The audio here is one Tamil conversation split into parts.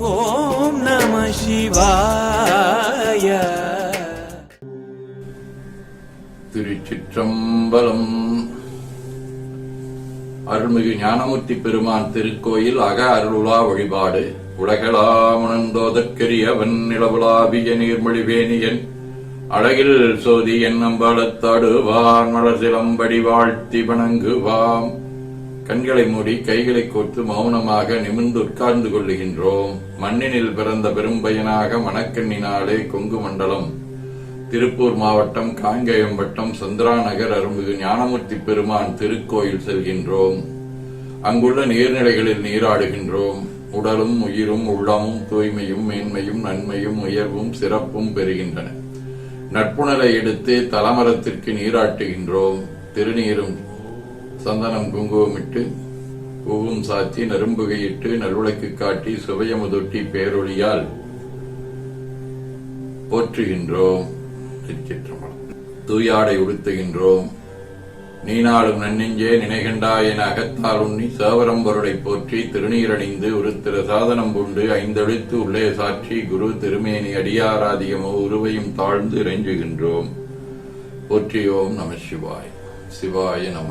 ஓம் நம சிவாய. திருச்சிற்றம்பலம். அருள்மிகு ஞானமூர்த்தி பெருமான் திருக்கோயில் அக அருளுலா வழிபாடு. உலகளாமுணந்தோதற்கரியவன் நிலவுலாவிய நீர்மொழிவேணியன். அழகில் சோதி என் அம்பலத்தாடுவான் மலர் சிலம்படி வாழ்த்தி வணங்குவாம். கண்களை மூடி கைகளை கோர்த்து மௌனமாக நிமிர்ந்து உட்கார்ந்து கொள்ளுகின்றோம். மண்ணினில் பிறந்த பெரும்பயனாக மணக்கண்ணினாலே கொங்கு மண்டலம். திருப்பூர் மாவட்டம் காங்கேயம்பட்டம் சந்திராநகர் சந்திரா நகர் அருள்மிகு ஞானமூர்த்தி பெருமான் திருக்கோயில் செல்கின்றோம். அங்குள்ள நீர்நிலைகளில் நீராடுகின்றோம். உடலும் உயிரும் உள்ளமும் தூய்மையும் மேன்மையும் நன்மையும் உயர்வும் சிறப்பும் பெறுகின்றன. நட்புணரை எடுத்து தலமரத்திற்கு நீராட்டுகின்றோம். திருநீரும் சந்தனம் குங்குமமிட்டு பூவும் சாத்தி நரும்புகையிட்டு நல்விளக்கு காட்டி சுவையமுதொட்டி பேரொழியால் போற்றுகின்றோம் திருச்சிற்றம்பலம். தூயாடை உடுத்துகின்றோம். நீனாலும் நன்னெஞ்சே நினைகண்டாய் என அகத்தால் உண்ணி சேவரம்பொருளை போற்றி திருநீரணிந்து உருத்திர சாதனம் பூண்டு ஐந்தெழுத்து உள்ளே சாற்றி குரு திருமேனி அடியாராதியமோ உருவையும் தாழ்ந்து இறைஞ்சுகின்றோம் போற்றியோம் நம சிவாய். சிவாய நம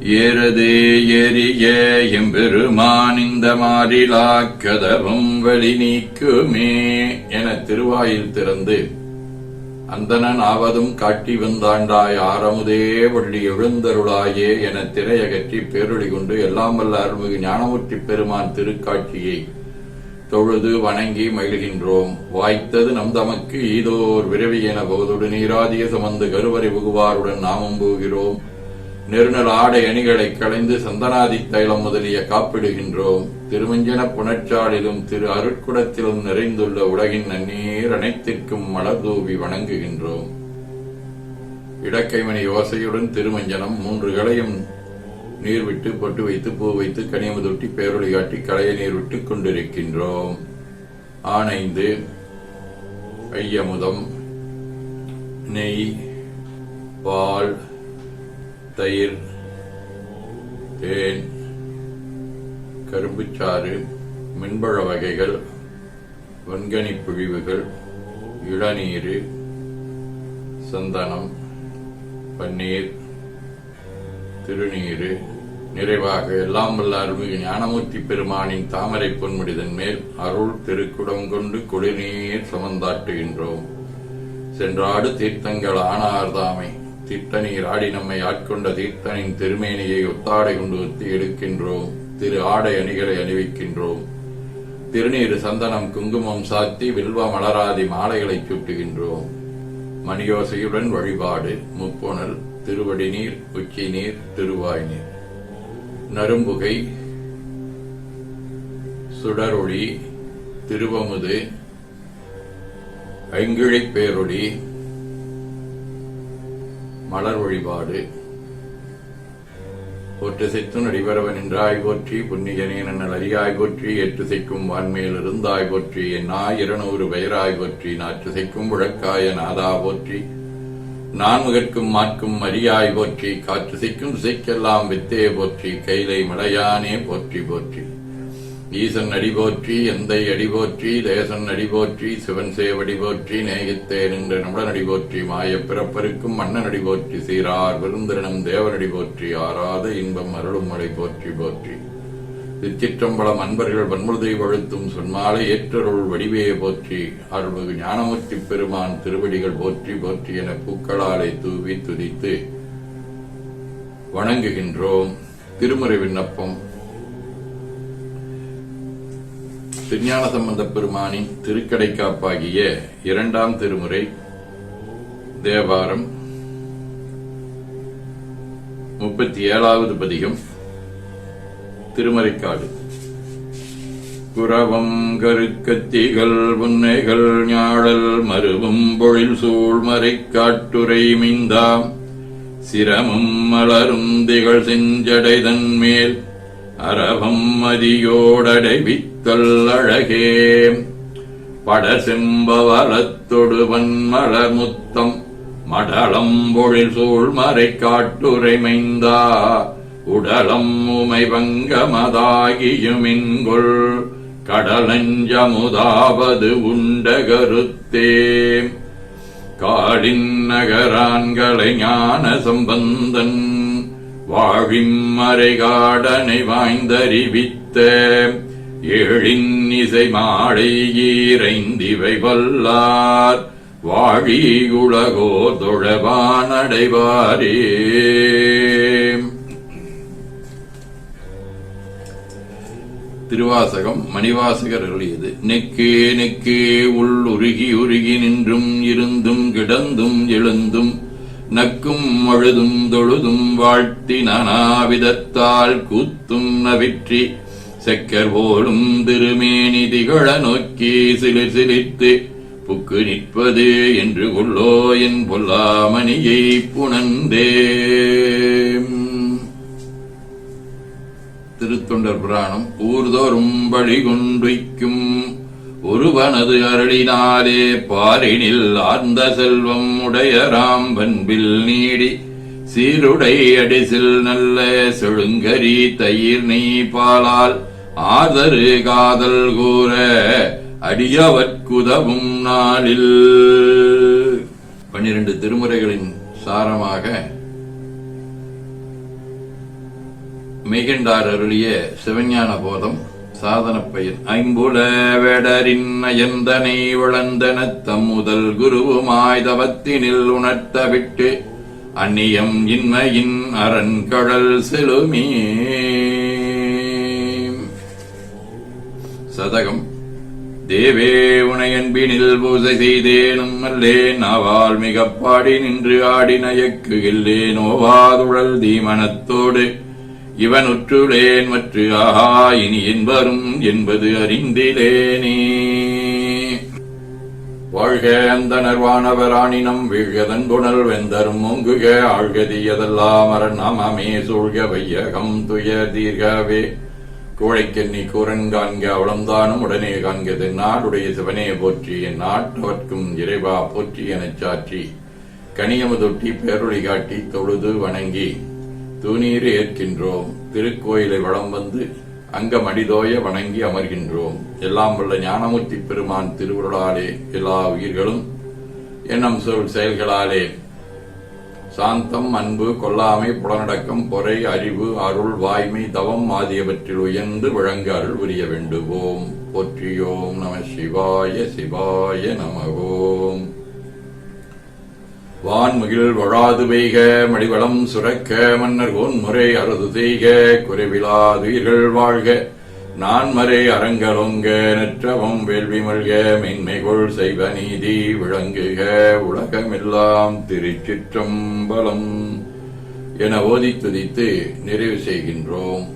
ஏறதே எரிய எம்பெருமான் இந்த மாறிலாக்கதவும் வழி நீக்குமே என திருவாயில் திறந்து அந்தணன் ஆவதும் காட்டி வந்தாண்டாய் ஆரமுதே வள்ளி எழுந்தருளாயே என திரையகற்றி பேரொழி கொண்டு எல்லாம் வல்ல அருள்மிகு ஞானமூர்த்தி பெருமான் திருக்காட்சியை தொழுது வணங்கி மகிழ்கின்றோம். வாய்த்தது நம் தமக்கு ஈதோர் விரவி என போதொடு நீராதிய சுமந்து கருவறை புகுவாருடன் நாமும் போகிறோம். நெருநல் ஆடை அணிகளை களைந்து சந்தனாதி தைலம் முதலிய காப்பிடுகின்றோம். திருமஞ்சன புனச்சாலிலும் திரு அருட்குடத்திலும் நிறைந்துள்ள உலகின் நன்னீர் அனைத்திற்கும் மலர்தூவி வணங்குகின்றோம். இடக்கைமணி யோசையுடன் திருமஞ்சனம் மூன்று களையும் நீர் விட்டு பொட்டு வைத்து பூ வைத்து கனிமதொட்டி பேரொழி காட்டி களைய நீர் விட்டுக் கொண்டிருக்கின்றோம். ஆனைந்து ஐயமுதம் நெய் பால் தயிர் தேன் கரும்புச்சாறு மின்பழ வகைகள் வன்கனி பிழிவுகள் இளநீர் சந்தனம் பன்னீர் திருநீர் நிறைவாக எல்லாம் வல்ல அருள்மிகு ஞானமூர்த்தி பெருமானின் தாமரை பொன்முடிதன் மேல் அருள் திருக்குடம் கொண்டு குளிர்நீர் சமந்தாட்டுகின்றோம். சென்றாடு தீர்த்தங்கள் ஆனார்தாமை. தீர்த்தநீர் ஆடி நம்மை ஆட்கொண்ட தீர்த்தனின் திருமேனியை ஒத்தாடை கொண்டு ஒத்தி எடுக்கின்றோம். திரு ஆடை அணிகளை அணிவிக்கின்றோம். திருநீர் சந்தனம் குங்குமம் சாத்தி வில்வ மலராதி மாலைகளை சூட்டுகின்றோம். மணியோசையுடன் வழிபாடு முப்போனல் திருவடி நீர் உச்சி நீர் திருவாய் நீர். நரும்புகை சுடரொளி திருவமுது ஐங்கிழிப் பேரொளி மலர் வழிபாடு ஒற்றுசைத்தும் நடிபரவன் என்றாய் போற்றி புண்ணியனே நன்னல் அறியாய் போற்றி எட்டுசைக்கும் வான்மேல் இருந்தாய் போற்றி என்னாய் இருநூறு பெயராய் போற்றி நாற்றுசைக்கும் புழக்காய நாதா போற்றி நான்முகற்கும் மாற்கும் அரியாய் போற்றி காற்று செய்க்கும் திசைக்கெல்லாம் வித்தே போற்றி கைலை மலையானே போற்றி போற்றி. ஈசன் அடிபோற்றி எந்தை அடிபோற்றி தேசன் அடிபோற்றி சிவன் சேவடி போற்றி நேயத்தே நின்ற நம்முடன் அடிபோற்றி போற்றி மாயப் பிறப்பருக்கும் மன்னன் அடிபோற்றி சீரார் விருந்திரனும் தேவனடி போற்றி ஆறாத இன்பம் அருளும் மழை போற்றி போற்றி. திருச்சிற்றம்பலம் அன்பர்கள் வன்முறுதை வழுத்தும் சொன்மாலை ஏற்றருள் வடிவே போற்றி. அருள்மிகு ஞானமூர்த்தி பெருமான் திருவடிகள் போற்றி போற்றி என பூக்களாலை தூவி துதித்து வணங்குகின்றோம். திருமுறை விண்ணப்பம். திருஞான சம்பந்த பெருமானின் திருக்கடைக்காப்பாகிய இரண்டாம் திருமுறை தேவாரம் முப்பத்தி ஏழாவது பதிகம் திருமறைக்காடு. குரவம் கருக்கத்திகள் உன்னைகள் ஞாழல் மருவும் பொழில் சூழ்மறை காட்டுரை மிந்தாம். சிரமும் மலரும் திகழ் செஞ்சடைதன் மேல் அரவம் மதியோடடைவித்தல் அழகே படசெம்பவலத்தொடு வன்மலர் முத்தம் மடலம் சூழ்மறை காட்டுரைமைந்தா உடலம் உமை பங்கமதாகியுமின்கொள் கடலஞ்சமுதாவது உண்ட கருத்தே காடின் நகரான்களை ஞான சம்பந்தன் வாழிம்மறை காடனை வாய்ந்தறிவித்த ஏழின் இசை மாடை ஈரைந்திவை வல்லார். வாழியுலகோ உலகோ தொழவானடைவாரே திருவாசகம் மணிவாசகர் எழுதியது. நெக்கே நெக்கே உள் உருகி உருகி நின்றும் இருந்தும் கிடந்தும் எழுந்தும் நக்கும் அழுதும் தொழுதும் வாழ்த்தி நானாவிதத்தால் கூத்தும் நவிற்றி செக்கர் போலும் திருமேனி திகழ நோக்கி சிலிர் சிலித்து புக்கு நிற்பது என்று கொள்ளோ என் பொல்லாமணியை புணந்தே திருத்தொண்டர் புராணம் ஊர்தோறும் பழி கொண்டுய்க்கும் ஒருவனது அருளினாலே பாரினில் ஆர்ந்த செல்வம் உடையராம் பண்பில் நீடி சீருடை அடிசில் நல்ல செழுங்கரி தயிர் நெய் பாலால் ஆதரு காதல் கூற அடியவற்குதவும் நாளில். பன்னிரண்டு திருமுறைகளின் சாரமாக மெய்கண்டார் அருளிய சிவஞான போதம் சாதன பயன் ஐம்புல வேடரின் அயந்தனை வளர்ந்தன தம் முதல் குருவுமாய் தவத்தினில் உணர்த்த விட்டு அந்நியம் இன்மையின் அரண்கடல் செலுமே. சதகம். தேவே உனையன்பினில் பூசை செய்தேனும் அல்லேன் அவால் மிகப் பாடி நின்று ஆடி நயக்குகில்லேன் ஓவாதுழல் தீமனத்தோடு இவன் உற்றுளேன் மற்று ஆஹா இனி என்பரும் என்பது அறிந்திலேனே. வாழ்க அந்த நர்வானவராணினம் வீழ்கதன் புனல் வெந்தரும் ஒங்குக ஆழ்கதியதெல்லாம் அரண் நாமமே சூழ்க வையகம் துய தீர்கவே. கோழைக்கண்ணி கூரன் காண்க அவளம்தானும் உடனே காண்கது நாடுடைய சிவனே போற்றி என் நாட்டவர்க்கும் இறைவா போற்றி எனச் சாற்றி. கனியமுதொட்டி பேரொழி காட்டி தொழுது வணங்கி தூணீர் ஏற்கின்றோம். திருக்கோயிலை வளம் வந்து அங்கம் அடிதோய வணங்கி அமர்கின்றோம். எல்லாம் வல்ல ஞானமூர்த்தி பெருமான் திருவுருளாலே எல்லா உயிர்களும் எண்ணம் சொல் செயல்களாலே. சாந்தம் அன்பு கொல்லாமை புலனடக்கம் பொறை அறிவு அருள் வாய்மை தவம் ஆகியவற்றில் உயர்ந்து விளங்க அருள் புரிய வேண்டுவோம். போற்றியோம் நம சிவாய சிவாய நமகோம் வான்முகில் வழாது பெய்க மடிவளம் சுரக்க மன்னர் முறை அறுது செய்க குறைவிலாதுயிர்கள் வாழ்க. நான்மறை அரங்கலொங்க நற்றவம் வேள்வி மல்க மென்மைகொள் செய்வ நீதி விளங்குக உலகமெல்லாம் திருச்சிற்றம்பலம். என ஓதி துதித்து நிறைவு செய்கின்றோம்.